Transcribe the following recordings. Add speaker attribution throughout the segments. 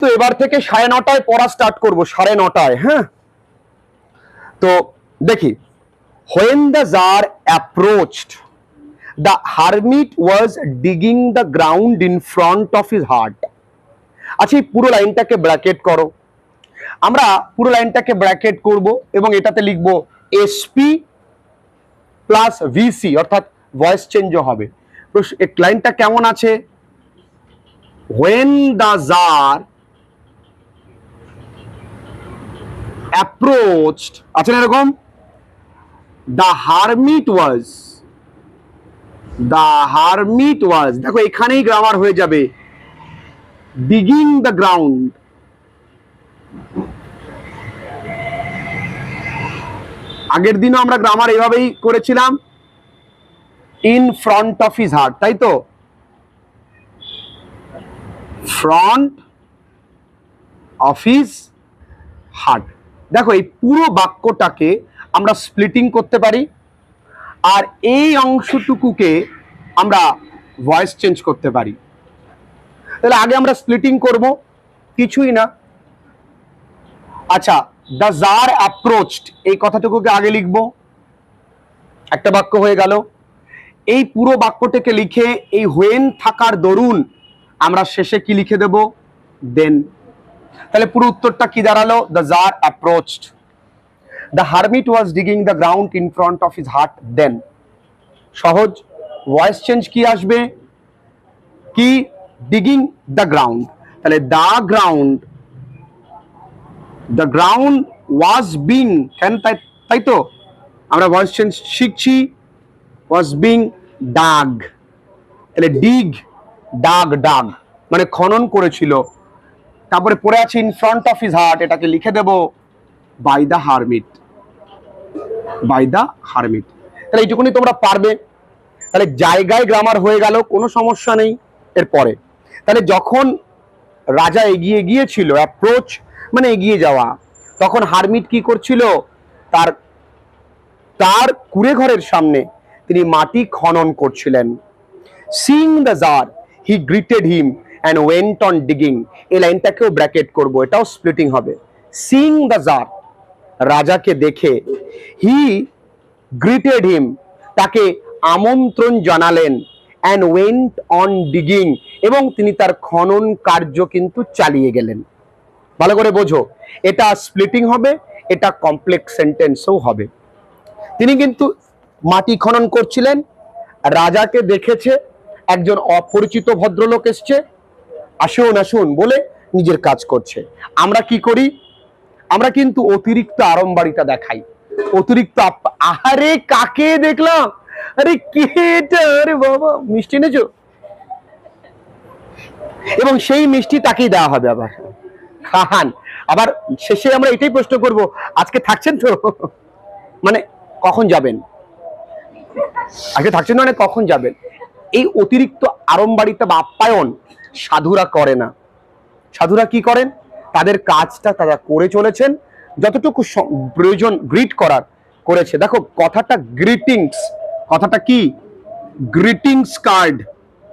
Speaker 1: তো এবার থেকে সাড়ে নটায় পড়া স্টার্ট করব, সাড়ে নটায় হ্যাঁ? তো দেখি when the tsar approached the hermit was digging the ground in front of his heart আচ্ছা এই পুরো লাইনটাকে ব্র্যাকেট করো। আমরা পুরো লাইনটাকে ব্র্যাকেট করব এবং এটাতে লিখব এসপি প্লাস ভিসি অর্থাৎ ভয়েস চেঞ্জও হবে। তো লাইনটা কেমন আছে? হোয়েন দ্য জার অ্যাপ্রোচড আছে না এরকম? The hermit was the hermit was দেখো এখানেই গ্রামার হয়ে যাবে। ডিগিং দ্য গ্রাউন্ড আগের দিনও আমরা গ্রামার এভাবেই করেছিলাম। In front of his heart তাই তো? ফ্রন্ট অফিস হার্ট দেখো, এই পুরো বাক্যটাকে আমরা স্প্লিটিং করতে পারি, আর এই অংশটুকুকে আমরা ভয়েস চেঞ্জ করতে পারি। তাহলে আগে আমরা স্প্লিটিং করব, কিছুই না। আচ্ছা দ্য জার অ্যাপ্রোচড এই কথাটুকুকে আগে লিখব। একটা বাক্য হয়ে গেল। এই পুরো বাক্যটাকে লিখে এই হোয়েন থাকার দরুন আমরা শেষে কি লিখে দেব? দেন তাহলে পুরো উত্তরটা কি দাঁড়াল? The tsar approached the hermit was digging the ground in front of his heart then সহজ। ভয়েস চেঞ্জ কি আসবে? কি? ডিগিং দ্য গ্রাউন্ড তাহলে the ground the ground was being কেন তাই তো? আমরা ভয়েস চেঞ্জ শিখছি। ওয়াজ বিং ডাগ তাহলে ডিগ ডাগ ডাগ মানে খনন করেছিল। তারপরে পড়ে আছে in front of his heart এটাকে লিখে দেব by the hermit by the hermit তাহলে এইটুকুনি তোমরা পারবে। তাহলে জায়গায় গ্রামার হয়ে গেল, কোনো সমস্যা নেই, এরপরে। তাহলে যখন রাজা এগিয়ে গিয়েছিল অ্যাপ্রোচ মানে এগিয়ে যাওয়া, তখন হারমিট কি করছিল? তার তার কুড়ে ঘরের সামনে তিনি মাটি খনন করছিলেন। Seeing the tsar he greeted him and went on digging এই লাইনটাকেও ব্র্যাকেট করব, এটাও স্প্লিটিং হবে। সিং দ্য জার রাজাকে দেখে হি গ্রিটেড হিম তাকে আমন্ত্রণ জানালেন অ্যান্ড ওয়েন্ট অন ডিগিং এবং তিনি তার খনন কার্য কিন্তু চালিয়ে গেলেন। ভালো করে বোঝো, এটা স্প্লিটিং হবে, এটা কমপ্লেক্স সেন্টেন্সও হবে। তিনি কিন্তু মাটি খনন করছিলেন, রাজাকে দেখেছে, একজন অপরিচিত ভদ্রলোক এসছে আসুন আসুন বলে নিজের কাজ করছে। আমরা কি করি? আমরা কিন্তু অতিরিক্ত আড়ম্বাড়িটা দেখাই। অতিরিক্ত আহারে কাকে দেখলাম? আরে কে এটা? আরে বাবা, মিষ্টি এনেছো? এবং সেই মিষ্টি তাকেই দেওয়া হবে আবার। খান আবার শেষে আমরা এটাই প্রশ্ন করব, আজকে থাকছেন তো? মানে কখন যাবেন? আজকে থাকছেন মানে কখন যাবেন? এই অতিরিক্ত আড়ম্বাড়িতে বা আপ্যায়ন সাধুরা করে না। সাধুরা কি করেন? তাদের কাজটা তারা করে চলেছেন। যতটুকু প্রয়োজন গ্রিট করার করেছে। দেখো, কথাটা গ্রিটিংস কথাটা কি? গ্রিটিংস কার্ড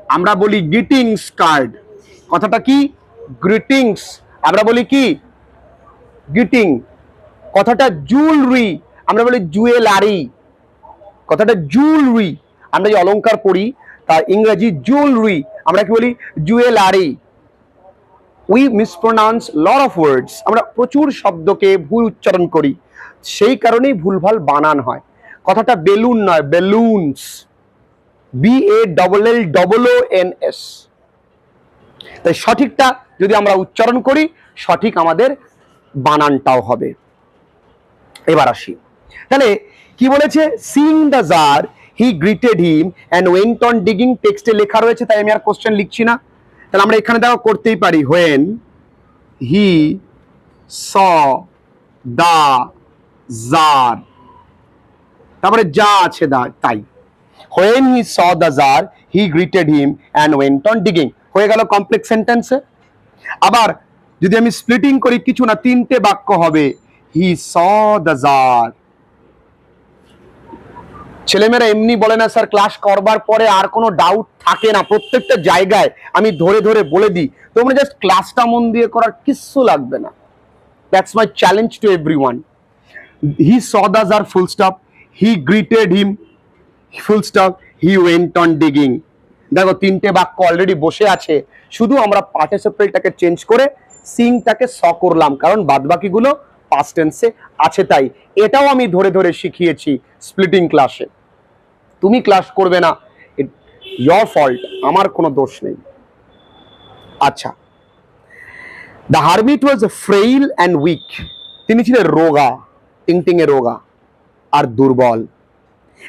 Speaker 1: আমরা বলি গ্রিটিংস কার্ড কথাটা কি? গ্রিটিংস আমরা বলি কি? গ্রিটিং কথাটা জুয়েলারি আমরা বলি জুয়েলারি কথাটা জুয়েলারি আমরা যে অলংকার পড়ি তার ইংরেজি জুয়েলারি আমরা কি বলি? Jewellery. We mispronounce lot of words আমরা প্রচুর শব্দকে ভুল উচ্চারণ করি। সেই কারণেই ভুলভাল বানান হয়। কথাটা বেলুন নয়, balloons. B A double L double O N S তাই সঠিকটা যদি আমরা উচ্চারণ করি, সঠিক আমাদের বানানটাও হবে। এবার আসি। তাহলে কি বলেছে? Seeing the tsar he greeted him and went on digging টেক্সটে লেখা রয়েছে, তাই আমি আর কোশ্চেন লিখছি না। তাহলে আমরা এখানে দেখো করতেই পারি when he saw the jar তারপরে যা আছে দা, তাই। When he saw the tsar he greeted him and went on digging হয়ে গেল কমপ্লেক্স সেন্টেন্সে আবার যদি আমি স্প্লিটিং করি, কিছু না, তিনটে বাক্য হবে। হি স দ্য জার ছেলেমেয়েরা এমনি বলে না, স্যার ক্লাস করবার পরে আর কোনো ডাউট থাকে না। প্রত্যেকটা জায়গায় আমি ধরে ধরে বলে দিই, তোমরা জাস্ট ক্লাসটা মন দিয়ে করার কিচ্ছু লাগবে না। That's my challenge to everyone he saw the R full stop he greeted him full stop he went on digging দেখো, তিনটে বাক্য অলরেডি বসে আছে। শুধু আমরা পার্টিসিপেলটাকে চেঞ্জ করে সিংটাকে স করলাম, কারণ বাদবাকিগুলো পাস্ট টেন্সে আছে তাই। এটাও আমি ধরে ধরে শিখিয়েছি স্প্লিটিং ক্লাসে তুমি ক্লাস করবে না। ইয়োর ফল্ট আমার কোনো দোষ নেই। আচ্ছা। The hermit was frail and weak তিনি ছিলেন রোগা টিংটিংয়ে রোগা আর দুর্বল।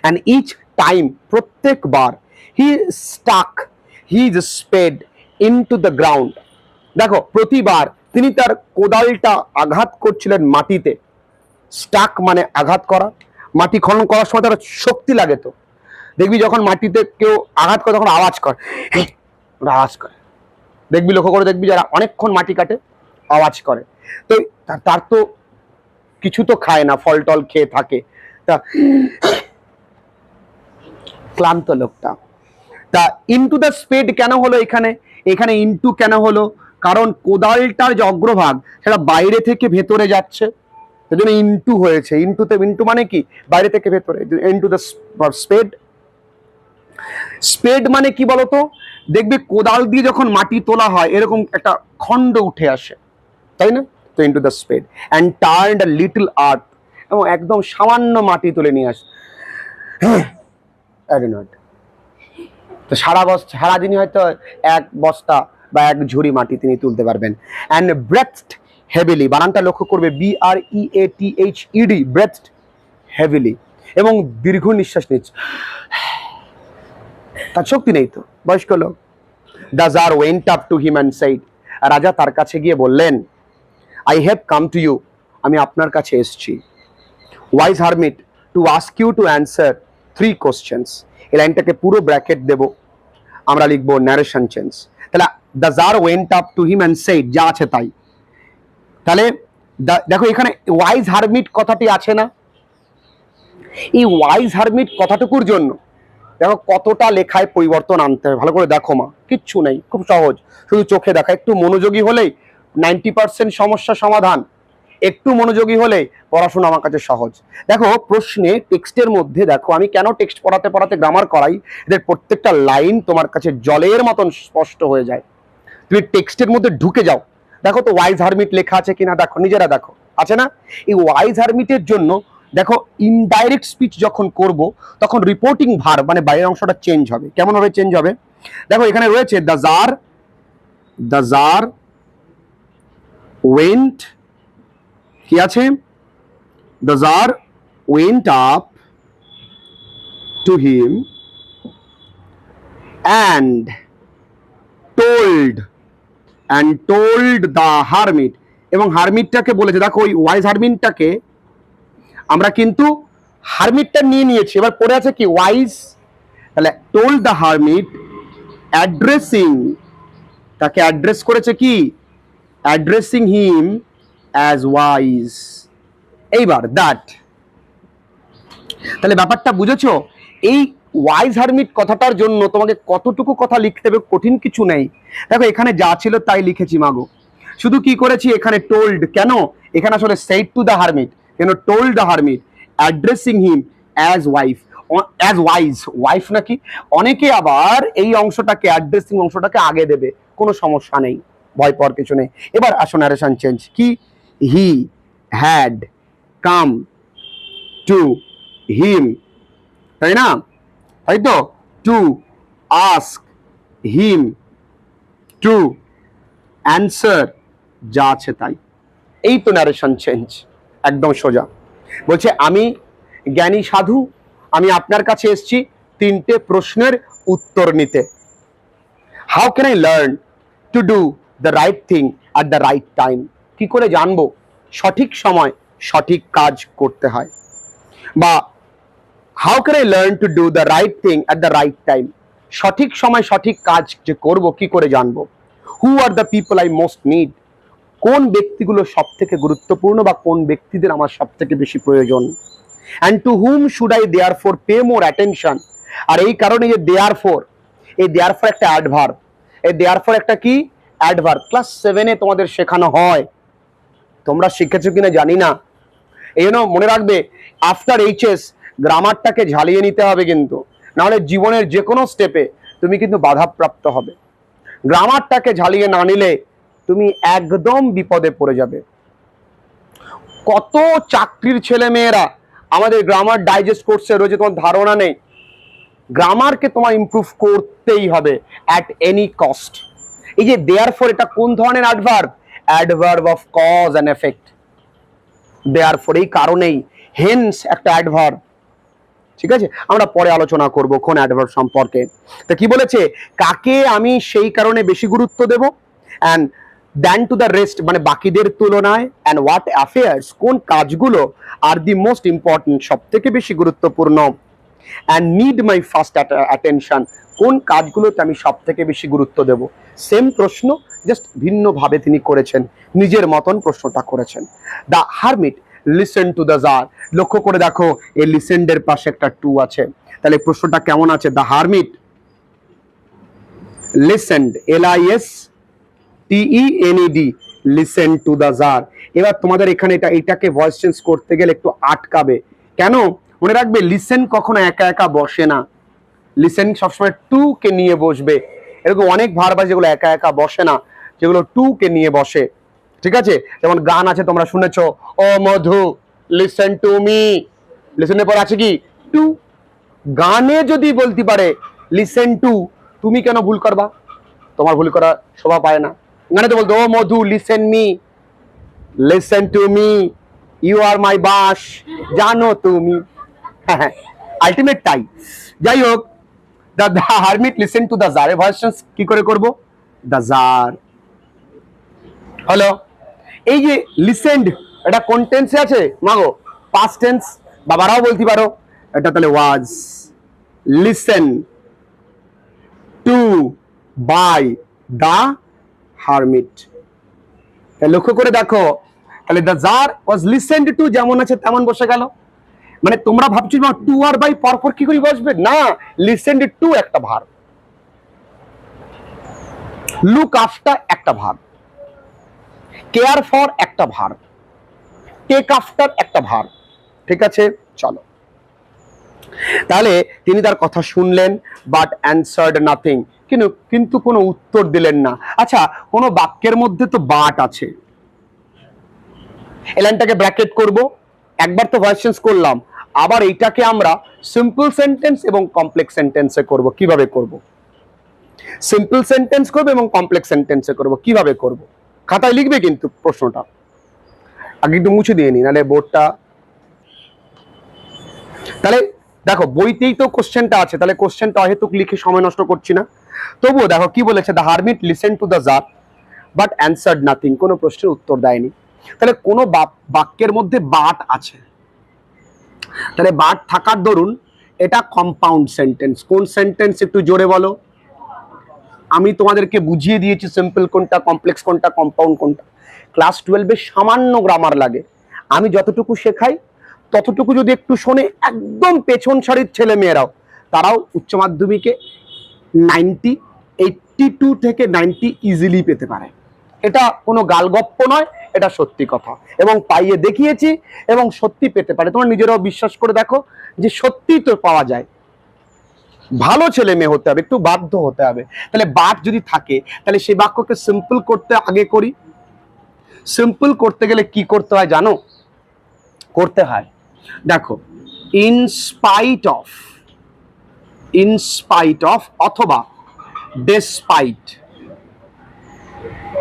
Speaker 1: অ্যান্ড ইচ টাইম প্রত্যেকবার he stuck his spade into the ground দেখো, প্রতিবার তিনি তার কোদালটা আঘাত করছিলেন মাটিতে। স্টাক মানে আঘাত করা। মাটি খনন করার সময় তার শক্তি লাগে তো। দেখবি যখন মাটিতে কেউ আঘাত করে তখন আওয়াজ করে। ওরা আওয়াজ করে। দেখবি লক্ষ্য করে দেখবি যারা অনেকক্ষণ মাটি কাটে, আওয়াজ করে। তো তার- তো কিছু তো খায় না, ফল টল খেয়ে থাকে। তা ক্লান্ত লোকটা। তা ইন্টু দ্য স্পেড কেন হলো এখানে? এখানে ইন্টু কেন হলো? কারণ কোদালটার যে অগ্রভাগ, সেটা বাইরে থেকে ভেতরে যাচ্ছে। সেজন্য ইন্টু হয়েছে। ইন্টুতে ইনটু মানে কি? বাইরে থেকে ভেতরে। ইন্টু দ্য স্পেড স্পেড মানে কি বলতো? দেখবে কোদাল দিয়ে যখন মাটি তোলা হয়, এরকম একটা খণ্ড উঠে আসে। তাই না? তো into the spade and turn little earth এবং একদম সামান্য মাটি তুলে নিয়ে আসে। তো সারা বস্তা সারাদিনই হয়তো এক বস্তা বা এক ঝুড়ি মাটি তিনি তুলতে পারবেন। অ্যান্ড ব্রেথড হেভিলি বানানটা লক্ষ্য করবে B R E A T H ED breathed heavily এবং দীর্ঘ নিঃশ্বাস নিচ্ছে। তার শক্তি নেই তো, বয়স্ক লোক। The tsar went up to him and said রাজা তার কাছে গিয়ে বললেন I have come to you আমি আপনার কাছে এসেছি। Wise hermit to ask you to answer three questions এই লাইনটাকে পুরো ব্র্যাকেট দেব। আমরা লিখব ন্যারেশন চেঞ্জ তাহলে the tsar went up to him and said যা আছে তাই। তাহলে দেখো এখানে ওয়াইজ হারমিট কথাটি আছে না? এই ওয়াইজ হারমিট কথাটুকুর জন্য দেখো কতটা লেখায় পরিবর্তন আনতে হবে। ভালো করে দেখো মা, কিচ্ছু নেই, খুব সহজ। শুধু চোখে দেখা, একটু মনোযোগী হলেই নাইনটি পার্সেন্ট সমস্যা সমাধান। একটু মনোযোগী হলে পড়াশোনা আমার কাছে সহজ। দেখো, প্রশ্নে টেক্সটের মধ্যে দেখো, আমি কেন টেক্সট পড়াতে পড়াতে গ্রামার করাই? এদের প্রত্যেকটা লাইন তোমার কাছে জলের মতন স্পষ্ট হয়ে যায়। তুমি টেক্সটের মধ্যে ঢুকে যাও। দেখো তো ওয়াইজ হারমিট লেখা আছে কিনা? দেখো, নিজেরা দেখো। আছে না? এই ওয়াইজ হারমিটের জন্য দেখো ইনডাইরেক্ট স্পিচ যখন করব, তখন রিপোর্টিং ভার মানে বাইরের অংশটা চেঞ্জ হবে। কেমন ভাবে চেঞ্জ হবে? দেখো, এখানে রয়েছে the tsar the tsar went কি আছে? The tsar went up to him and told and told the hermit এবং হারমিটটাকে বলেছে, দেখো, ওই ওয়াইজ হারমিটটাকে আমরা কিন্তু হারমিটটা নিয়ে নিয়েছি। এবার পড়ে আছে কি? ওয়াইজ তাহলে টোল্ড দ্য হারমিট অ্যাড্রেসিং তাকে অ্যাড্রেস করেছে কি? অ্যাড্রেসিং হিম অ্যাজ ওয়াইজ এইবার দ্যাট তাহলে ব্যাপারটা বুঝেছ? এই ওয়াইজ হারমিট কথাটার জন্য তোমাকে কতটুকু কথা লিখতে হবে কঠিন কিছু নেই। দেখো, এখানে যা ছিল তাই লিখেছি, মাগো। শুধু কি করেছি? এখানে টোল্ড কেন? এখানে আসলে সেট টু দ্য হারমিট কেন told the hermit addressing him as wife as wise wife নাকি? অনেকে আবার এই অংশটাকে অ্যাড্রেসিং অংশটাকে আগে দেবে, কোনো সমস্যা নেই, ভয় পাওয়ার কিছু নেই। এবার আসো ন্যারেশন চেঞ্জ কি? He had come to him তাই না? তাই তো? To ask him to answer যা আছে তাই। এই তো ন্যারেশন চেঞ্জ একদম সোজা। বলছে, আমি জ্ঞানী সাধু, আমি আপনার কাছে এসেছি তিনটে প্রশ্নের উত্তর নিতে। How can I learn to do the right thing at the right time কি করে জানব? সঠিক সময় সঠিক কাজ করতে হয়। বা how can I learn to do the right thing at the right time সঠিক সময় সঠিক কাজ যে করব, কি করে জানব? Who are the people I most need কোন ব্যক্তিগুলো সব থেকে গুরুত্বপূর্ণ বা কোন ব্যক্তিদের আমার সব থেকে বেশি প্রয়োজন? And to whom should I therefore pay more attention আর এই কারণে যে দেয়ার ফোর এই দেয়ার ফোর একটা অ্যাডভার্ব এই দেয়ার ফোর একটা কি? অ্যাডভার্ব ক্লাস সেভেনে তোমাদের শেখানো হয়। তোমরা শিখেছো কিনা জানি না। এই জন্য মনে রাখবে আফটার এইচএস গ্রামারটাকে ঝালিয়ে নিতে হবে কিন্তু। নাহলে জীবনের যে কোনো স্টেপে তুমি কিন্তু বাধাপ্রাপ্ত হবে। গ্রামারটাকে ঝালিয়ে না নিলে তুমি একদম বিপদে পড়ে যাবে। কত চাকরির ছেলে মেয়েরা আমাদের গ্রামার ডাইজেস্ট করছে রয়েছে, তোমার ধারণা নেই। গ্রামারকে তোমার ইমপ্রুভ করতেই হবে অ্যাট এনি কস্ট এই যে দেয়ার ফর এটা কোন ধরনের adverb adverb of cause and effect therefore এই কারণেই হেন্স একটা অ্যাডভার্ব ঠিক আছে? আমরা পরে আলোচনা করব কোন অ্যাডভার্ব সম্পর্কে। তো কি বলেছে? কাকে আমি সেই কারণে বেশি গুরুত্ব দেব? And than to the rest মানে বাকিদের তুলনায় অ্যান্ড হোয়াট অ্যাফেয়ার্স কোন কাজগুলো আর দি মোস্ট ইম্পর্টেন্ট সব থেকে বেশি গুরুত্বপূর্ণ? And need my first attention কোন কাজগুলোতে আমি সব থেকে বেশি গুরুত্ব দেব? সেম প্রশ্ন জাস্ট ভিন্নভাবে তিনি করেছেন, নিজের মতন প্রশ্নটা করেছেন। The hermit listen to the tsar লক্ষ্য করে দেখো, এই লিসেন্ডের পাশে একটা টু আছে। তাহলে প্রশ্নটা কেমন আছে? The hermit listened L I S T E N D listen to the tsar এবার তোমাদের এখানে এটা, এটাকে ভয়েস চেঞ্জ করতে গেলে একটু আটকাবে। কেন? মনে রাখবে লিসেন কখনো একা একা বসে না। লিসেন সবসময় টু কে নিয়ে বসবে। এরকম অনেক ভার যেগুলো একা একা বসে না, যেগুলো টু কে নিয়ে বসে। ঠিক আছে? যেমন গান আছে, তোমরা শুনেছো, ও মধু লিসেন টু মি লিসেনের পর আছে কি? টু গানে যদি বলতে পারে লিসেন টু তুমি কেন ভুল করবা? তোমার ভুল করা শোভা পায় না। গানে তো বলতো ও মধু listen me listen to me you are my বাস জানো তুমি আলটিমেট টাই যাই হোক the the hermit listen to the czar version কি করে করব দ্য জার হ্যালো এই যে লিসেন্ড এটা কোন টেন্সে আছে? মাগো পাস্ট টেন্স বাবারাও বলতে পারো। এটা তাহলে was listen to by the hermit. লক্ষ্য করে দেখো, তাহলে the czar was listened to যেমন আছে তেমন বসে গেল। মানে তোমরা ভাবছ টু আর বাই পরপর কি করে বসবে? না লিসেন্ড টু একটা ভার। লুক আফটার একটা ভার। কেয়ার ফর একটা ভার। টেক আফটার একটা ভার। ঠিক আছে? চলো। তাহলে তিনি তার কথা শুনলেন বাট অ্যান্সার্ড নাথিং কিন্তু কিন্তু কোনো উত্তর দিলেন না। আচ্ছা কোনো বাক্যের মধ্যে তো বাট আছে। এলাইনটাকে ব্র্যাকেট করব। একবার তো ভয়েস চেঞ্জ করলাম। আবার এইটাকে আমরা সিম্পল সেন্টেন্স এবং কমপ্লেক্স সেন্টেন্সে করব। কীভাবে করব? সিম্পল সেন্টেন্স করব এবং কমপ্লেক্স সেন্টেন্সে করব। কীভাবে করব? খাতায় লিখবে কিন্তু প্রশ্নটা। আগে একটু মুছে দিয়ে নি, নাহলে বোর্ডটা তাহলে দেখো, বইতেই তো কোশ্চেনটা আছে, তাহলে কোশ্চেনটা অহেতুক লিখে সময় নষ্ট করছি না। তবুও দেখো, কি বলেছে? The hermit listen to the czar but answered nothing কোনো প্রশ্নের উত্তর দেয়নি। তাহলে কোনো বাক- বাক্যের মধ্যে বাট আছে। তাহলে বাট থাকার দরুন এটা কম্পাউন্ড সেন্টেন্স কোন সেন্টেন্স একটু জোরে বলো? আমি তোমাদেরকে বুঝিয়ে দিয়েছি সিম্পল কোনটা কমপ্লেক্স কোনটা কম্পাউন্ড কোনটা। ক্লাস টুয়েলভে সামান্য গ্রামার লাগে। আমি যতটুকু শেখাই ততটুকু যদি একটু শোনে, একদম পেছন সারির ছেলে মেয়েরাও। তারাও উচ্চ মাধ্যমিকে নাইনটি এইটটি টু থেকে নাইনটি ইজিলি পেতে পারে। এটা কোনো গালগপ্প নয়, এটা সত্যি কথা। এবং পাইয়ে দেখিয়েছি, এবং সত্যি পেতে পারে। তোমার নিজেরাও বিশ্বাস করে দেখো যে সত্যি তো পাওয়া যায়। ভালো ছেলে মেয়ে হতে হবে, একটু বাধ্য হতে হবে। তাহলে বাট যদি থাকে, তাহলে সেই বাক্যকে সিম্পল করতে আগে করি। সিম্পল করতে গেলে কি করতে হয় জানো? করতে হয়। দেখো in spite of in spite of অথবা ডেসপাইট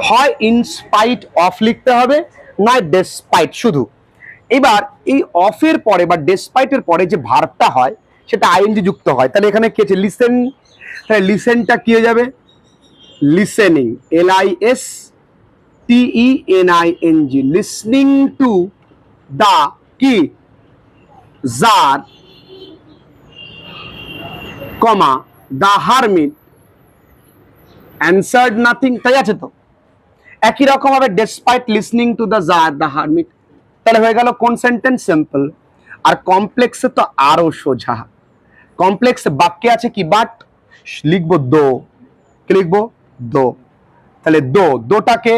Speaker 1: হয় ইনস্পাইট অফ লিখতে হবে, নয় ডেসপাইট শুধু। এবার এই অফের পরে বা ডেসপাইটের পরে যে ভার্বটা হয়, সেটা আইএনজি যুক্ত হয়। তাহলে এখানে কি আছে? লিসেন তাহলে লিসেনটা কি হয়ে যাবে? Listening L I S T E N I N G listening to the কি? Jar comma the hermit answered nothing তাই আছে তো? একই রকম ভাবে despite listening to the czar the hermit তাহলে হয়ে গেল কোন সেন্টেন্স সিম্পল আর কমপ্লেক্সে তো আরও সোজা। কমপ্লেক্স বাক্যে আছে কি? বাট লিখব দো। কি লিখব? দো। তাহলে দো, দোটাকে,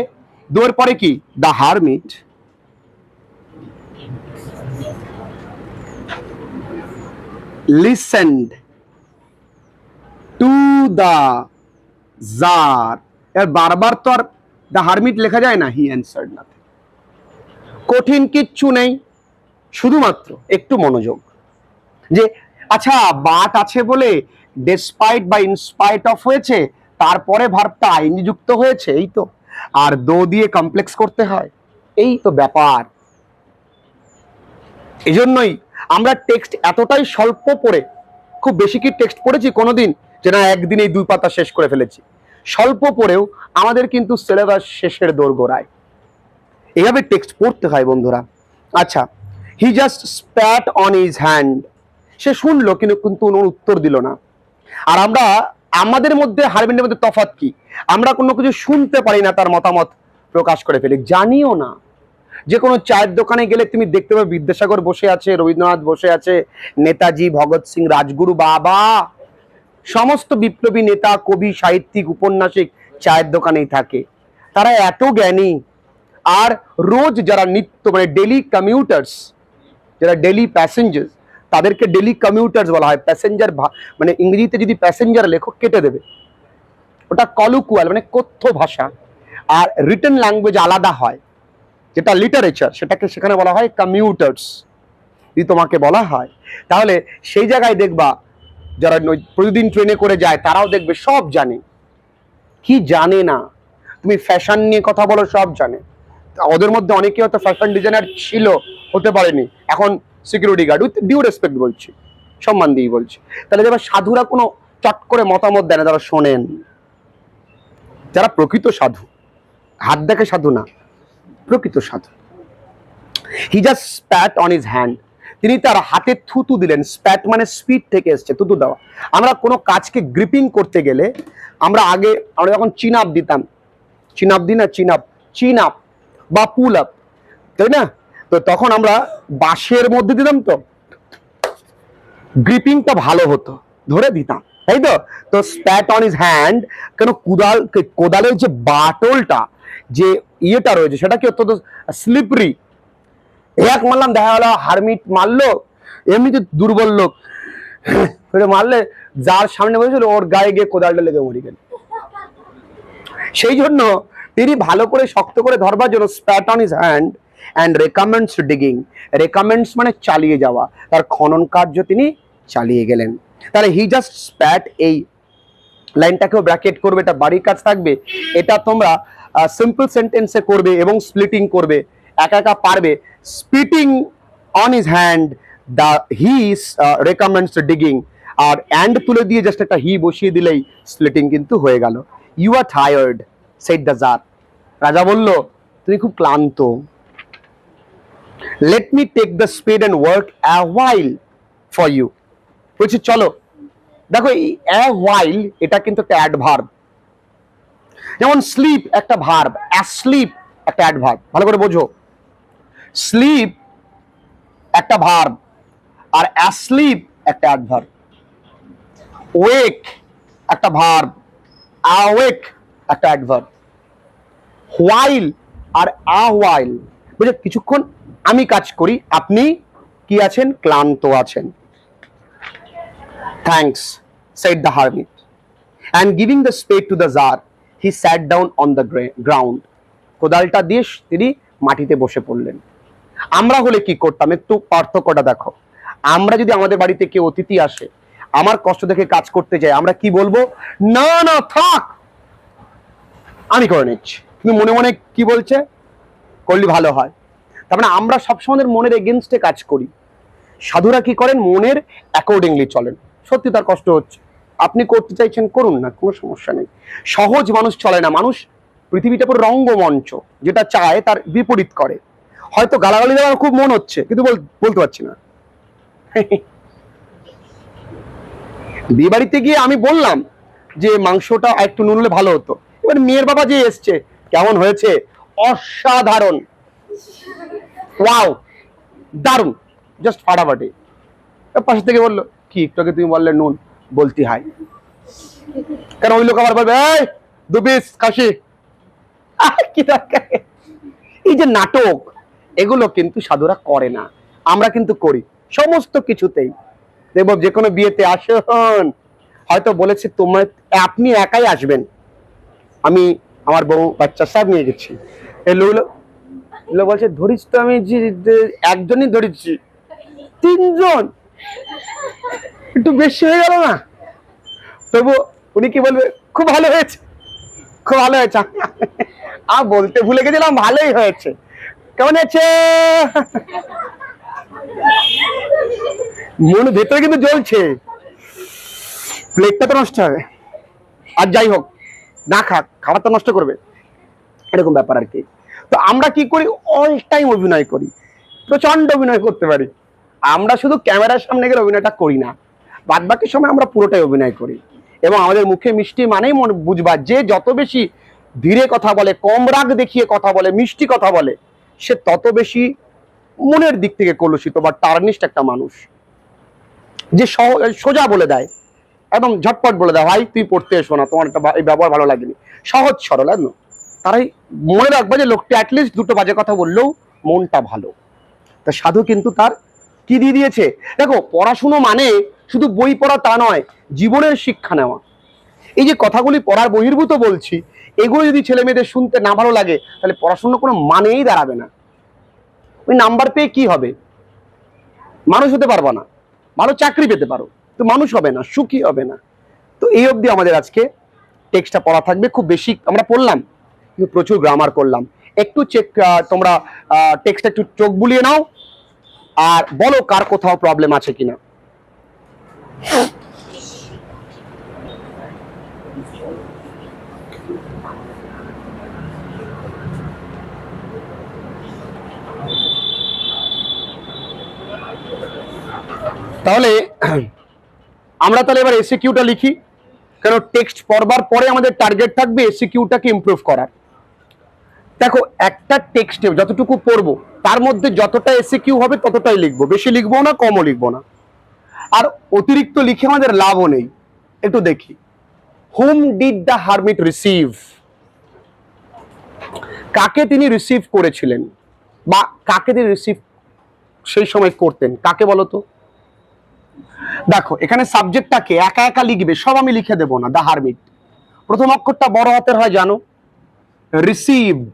Speaker 1: দোর পরে কি? The hermit listened to the czar. এর বারবার তো আর দ্য হারমিট লেখা যায় না হি অ্যান্সার্ড না কঠিন কিচ্ছু নেই, শুধুমাত্র একটু মনোযোগ। যে আচ্ছা বাট আছে বলে ডেসপাইট বা ইনস্পাইট অফ হয়েছে, তারপরে ভার্বটা আইনি যুক্ত হয়েছে, এই তো। আর দো দিয়ে কমপ্লেক্স করতে হয়, এই তো ব্যাপার। এই জন্যই আমরা টেক্সট এতটাই স্বল্প পড়ে, খুব বেশি কি টেক্সট পড়েছি কোনোদিন, যে না একদিন এই দুই পাতা শেষ করে ফেলেছি। স্বল্প পড়েও আমাদের কিন্তু সিলেবাস শেষের দোরগোড়ায়। এভাবে টেক্সট পড়তে হয় বন্ধুরা। আচ্ছা he just spat on his hand সে শুনলো, কিন্তু কিন্তু কোনো উত্তর দিল না। আর আমরা, আমাদের মধ্যে, হারবিনের মধ্যে তফাৎ কি? আমরা কোনো কিছু শুনতে পারি না তার মতামত প্রকাশ করে ফেলি। জানিও না। যে কোনো চায়ের দোকানে গেলে তুমি দেখতে পাবে বিদ্যাসাগর বসে আছে, রবীন্দ্রনাথ বসে আছে, নেতাজি, ভগৎ সিং, রাজগুরু বাবা। সমস্ত বিপ্লবী নেতা, কবি, সাহিত্যিক, উপন্যাসিক চায়ের দোকানেই থাকে। তারা এত জ্ঞানী। আর রোজ যারা নিত্য মানে ডেলি কমিউটার্স যারা ডেলি প্যাসেঞ্জার্স তাদেরকে ডেলি কমিউটার্স বলা হয়। প্যাসেঞ্জার মানে ইংরেজিতে যদি প্যাসেঞ্জার লেখক কেটে দেবে। ওটা কলুকুয়াল মানে কথ্য ভাষা। আর রিটেন ল্যাঙ্গুয়েজ আলাদা হয়। যেটা লিটারেচার সেটাকে সেখানে বলা হয় কমিউটার্স যদি তোমাকে বলা হয়। তাহলে সেই জায়গায় দেখবা, যারা প্রতিদিন ট্রেনে করে যায়, তারাও দেখবে, সব জানে। কি জানে না? তুমি ফ্যাশন নিয়ে কথা বলো, সব জানে। ওদের মধ্যে অনেকে হয়তো ফ্যাশন ডিজাইনার ছিল, হতে পারেনি। এখন security guard with due respect বলছি, সম্মান দিয়ে বলছি। তাহলে যারা সাধুরা কোনো চট করে মতামত দেয় না যারা শোনেন। যারা প্রকৃত সাধু, হাত দেখে সাধু না। প্রকৃত সাধু। He just spat on his hand তিনি তার হাতে থুতু দিলেন। স্প্যাট মানে স্পিড থেকে এসছে, থুতু দেওয়া। আমরা কোনো কাজকে গ্রিপিং করতে গেলে আমরা আগে, আমরা যখন চিন আপ দিতাম চিন আপ দিই না চিন আপ চিন আপ বা পুল আপ তাই না? তো তখন আমরা বাঁশের মধ্যে দিতাম তো। গ্রিপিংটা ভালো হতো, ধরে দিতাম, তাই তো? তো স্প্যাট অন ইজ হ্যান্ড কেন কোদাল, কোদালের যে বাটলটা যে ইয়েটা রয়েছে, সেটা কি অত্যন্ত স্লিপারি এক মারলাম, দেখা গেলো হারমিট মারলো, এমনিতে দুর্বল লোক। মারলে, যার সামনে বসেছিল, ওর গায়ে গিয়ে কোদালটা লেগে মরি গেল। সেই জন্য তিনি ভালো করে শক্ত করে ধরবার জন্য spat on his hand and recommends digging recommends মানে চালিয়ে যাওয়া। তার খনন কার্য তিনি চালিয়ে গেলেন। তাহলে হি জাস্ট স্প্যাট এই লাইনটাকেও ব্র্যাকেট করবে, এটা বাড়ির কাজ থাকবে। এটা তোমরা সিম্পল সেন্টেন্সে করবে এবং স্প্লিটিং করবে। একা একা পারবে। Spitting on his hand the he recommends digging R and তুলে দিয়ে জাস্ট একটা হি বসিয়ে দিলেই স্প্লিটিং কিন্তু হয়ে গেল। You are tired said the czar রাজা বলল, তুমি খুব ক্লান্ত। Let me take the spade and work a while for you বলছি, চলো। দেখো, এই অ্যা ওয়াইল এটা কিন্তু একটা অ্যাডভার্ব যেমন স্লিপ একটা ভার্ব অ্যাসলিপ একটা অ্যাডভার্ব ভালো করে বোঝো। স্লিপ একটা ভার্ব আর অ্যাসলিপ একটা অ্যাডভার্ব ওয়েক একটা ভার্ব আওয়েক একটা অ্যাডভার্ব হোয়াইল আর আহওয়াইল বুঝে কিছুক্ষণ আমি কাজ করি, আপনি কি আছেন? ক্লান্ত আছেন। Thanks said the hermit and giving the spade to the czar he sat down on the ground কোদালটা দিয়ে তিনি মাটিতে বসে পড়লেন। আমরা হলে কি করতাম? একটু পার্থক্যটা দেখো। আমরা যদি আমাদের বাড়িতে কেউ অতিথি আসে, আমার কষ্ট দেখে কাজ করতে চাই আমরা কি বলব? না না, থাক। আমি করে নিচ্ছি। তুমি মনে মনে কি বলছে? করলে ভালো হয়। তার মানে আমরা সবসময় মনের এগেনস্টে কাজ করি। সাধুরা কি করেন? মনের অ্যাকর্ডিংলি চলেন। সত্যি তার কষ্ট হচ্ছে। আপনি করতে চাইছেন, করুন না, কোনো সমস্যা নেই। সহজ মানুষ চলে না, মানুষ পৃথিবীটা পুরো রঙ্গমঞ্চ, যেটা চায় তার বিপরীত করে। হয়তো গালাগালি দেওয়ার খুব মন হচ্ছে, কিন্তু বল- বলতে পারছি না। বিয়ে বাড়িতে গিয়ে আমি বললাম যে মাংসটা একটু নুন হলে ভালো হতো। এবার মেয়ের বাবা যে এসছে, কেমন হয়েছে? অসাধারণ। ওয়াও, দারুণ। জাস্ট ফাটাফাটি। পাশে থেকে বলল, কি একটু আগে তুমি বললে নুন? বলতি হাই। কেন ওই লোক আবার বলবে, এই কি এই যে নাটক, এগুলো কিন্তু সাধুরা করে না। আমরা কিন্তু করি সমস্ত কিছুতেই। দেব যে কোনো বিয়েতে আসুন। হয়তো বলেছে তোমার, আপনি একাই আসবেন। আমি আমার বউ, বাচ্চা সব নিয়ে গেছি। বলছে, ধরিস তো আমি একজনই ধরেছি। তিনজন? একটু বেশি হয়ে গেল না? তবু উনি কি বলবে, খুব ভালো হয়েছে, খুব ভালো হয়েছে। আর বলতে ভুলে গেছিলাম, ভালোই হয়েছে। কেমন আছে? মন ভেতরে কিন্তু জ্বলছে। প্লেটটা তো নষ্ট হবে। আর যাই হোক, না খাক, খাবার তো নষ্ট করবে। এরকম ব্যাপার আর কি। তো আমরা কি করি? অল টাইম অভিনয় করি। প্রচণ্ড অভিনয় করতে পারি। আমরা শুধু ক্যামেরার সামনে গেলে অভিনয়টা করি না। বাদ বাকি সময় আমরা পুরোটাই অভিনয় করি। এবং আমাদের মুখে মিষ্টি মানেই মনে বুঝবা যে যত বেশি ধীরে কথা বলে, কম রাগ দেখিয়ে কথা বলে, মিষ্টি কথা বলে, সে তত বেশি মনের দিক থেকে কলুষিত বা টার্নিস্ট একটা মানুষ। যে সোজা বলে দেয়, একদম ঝটপট বলে দেয়, ভাই, তুই পড়তে এসো না, তোমার একটা এই ব্যবহার ভালো লাগেনি। সহজ, সরল, একদম। তারাই মনে রাখবে যে লোকটা অ্যাটলিস্ট দুটো বাজে কথা বললেও মনটা ভালো। তা সাধু কিন্তু তার কি দিয়ে দিয়েছে? দেখো, পড়াশুনো মানে শুধু বই পড়া তা নয়, জীবনের শিক্ষা নেওয়া। এই যে কথাগুলি পড়ার বহির্ভূত বলছি, এগুলো যদি ছেলে মেয়েদের শুনতে না ভালো লাগে, তাহলে পড়াশোনার কোনো মানেই দাঁড়াবে না। ওই নাম্বার পেয়ে কি হবে? মানুষ হতে পারব না। ভালো চাকরি পেতে পারো। তো মানুষ হবে না, সুখী হবে না। তো এই অবধি আমাদের আজকে টেক্সটটা পড়া থাকবে। খুব বেশি আমরা পড়লাম প্রচুর গ্রামার করলাম। একটু চেক তোমরা টেক্সটটা একটু চোখ বুলিয়ে নাও। আর বলো কার কোথাও প্রবলেম আছে কিনা। তাহলে, আমরা তাহলে এবার এসিকিউটা লিখি। কেন টেক্সট পড়বার পরে আমাদের টার্গেট থাকবে এসিকিউটাকে ইমপ্রুভ করার। দেখো, একটা টেক্সটে যতটুকু পড়ব, তার মধ্যে যতটা এসিকিউ হবে ততটাই লিখব। বেশি লিখব না, কমও লিখব না। আর অতিরিক্ত লিখে আমাদের লাভও নেই। একটু দেখি। Hmm did the hermit receive কাকে তিনি রিসিভ করেছিলেন? বা কাকে তিনি রিসিভ সেই সময় করতেন? কাকে বলতো দেখো, এখানে সাবজেক্টটাকে একা একা লিখবে, সব আমি লিখে দেবো না দ্য হারমিট প্রথম অক্ষরটা বড় হাতের হয়, জানো? রিসিভড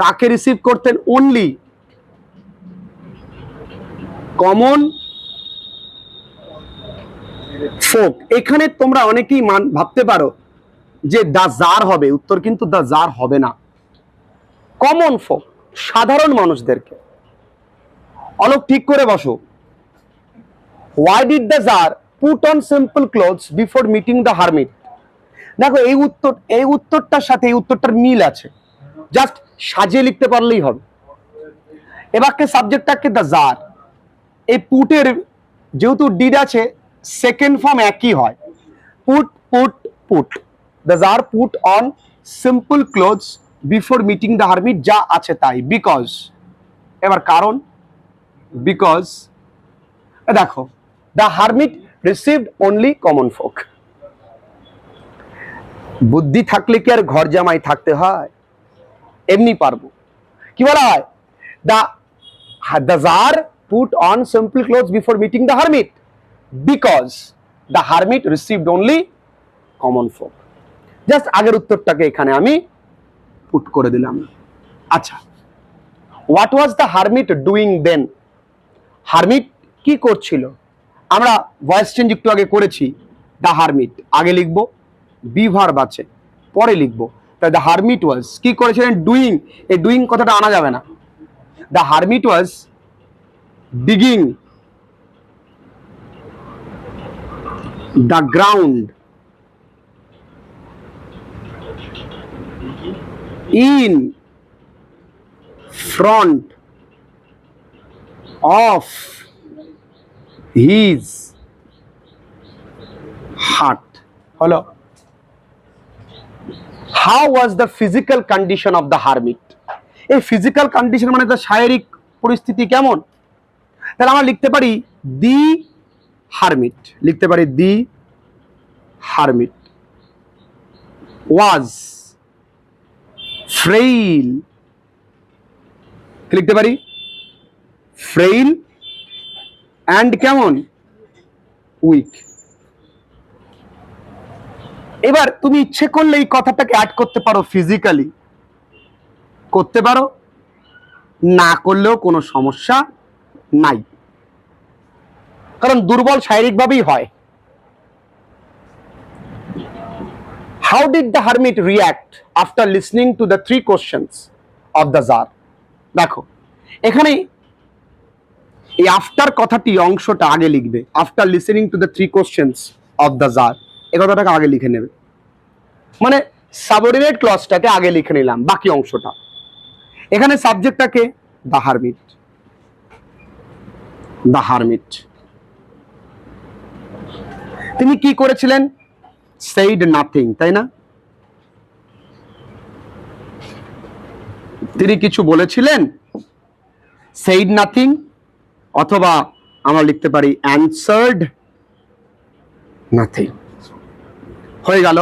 Speaker 1: কাকে রিসিভ করতেন? অনলি কমন ফোক এখানে তোমরা অনেকেই মান ভাবতে পারো যে দা জার হবে। উত্তর কিন্তু দা জার হবে না। কমন ফোক সাধারণ মানুষদেরকে। অলোক, ঠিক করে বসো। Why did the czar put on simple clothes before meeting the hermit দেখো, এই উত্তর, এই উত্তরটার সাথে, এই উত্তরটার মিল আছে। জাস্ট সাজিয়ে লিখতে পারলেই হবে। এবারকে সাবজেক্টটাকে দ্য জার এই পুটের যেহেতু ডিড আছে সেকেন্ড ফর্ম একই হয়। Put put put the czar put on simple clothes before meeting the hermit যা আছে তাই। বিকজ এবার কারণ? বিকজ দেখো the hermit received only common folk বুদ্ধি থাকলে কি আর ঘর জামাই থাকতে হয়? এমনি পারব। কি বলা হয়? The the czar put on simple clothes before meeting the hermit because the hermit received only common folk just আগের উত্তরটাকে এখানে আমি পুট করে দিলাম। আচ্ছা what was the hermit doing then hermit কি করছিল? আমরা ভয়েস চেঞ্জ একটু আগে করেছি। দ্য হারমিট আগে লিখব, বিভার বাছে, পরে লিখব। দ্য হারমিট ওয়াজ কি করেছিলেন ডুইং এই ডুইং কথাটা আনা যাবে না the hermit was digging the ground in front of his heart. Hello. How was the physical condition of the hermit? এই ফিজিক্যাল কন্ডিশন মানে তার শারীরিক পরিস্থিতি কেমন? তাহলে আমরা লিখতে পারি দি হারমিট লিখতে পারি দি হারমিট ওয়াজ ফ্রেইল লিখতে পারি ফ্রেইল অ্যান্ড কেমন? উইক এবার তুমি ইচ্ছে করলে এই কথাটাকে অ্যাড করতে পারো ফিজিক্যালি করতে পারো। না করলেও কোনো সমস্যা নাই। কারণ দুর্বল শারীরিকভাবেই হয়। How did the hermit react after listening to the three questions of the czar দেখো, এখানে এই আফটার কথাটি অংশটা আগে লিখবে। After listening to the three questions of the czar এ কথাটাকে আগে লিখে নেবে। মানে সাবঅর্ডিনেট ক্লজটাকে আগে লিখে নিলাম, বাকি অংশটা। এখানে সাবজেক্টটাকে দ্য হারমিট দ্য হারমিট তিনি কি করেছিলেন? সেইড নাথিং তাই না? তিনি কিছু বলেছিলেন? সেইড নাথিং অথবা আমরা লিখতে পারি অ্যান্সার্ড নাথিং হয়ে গেল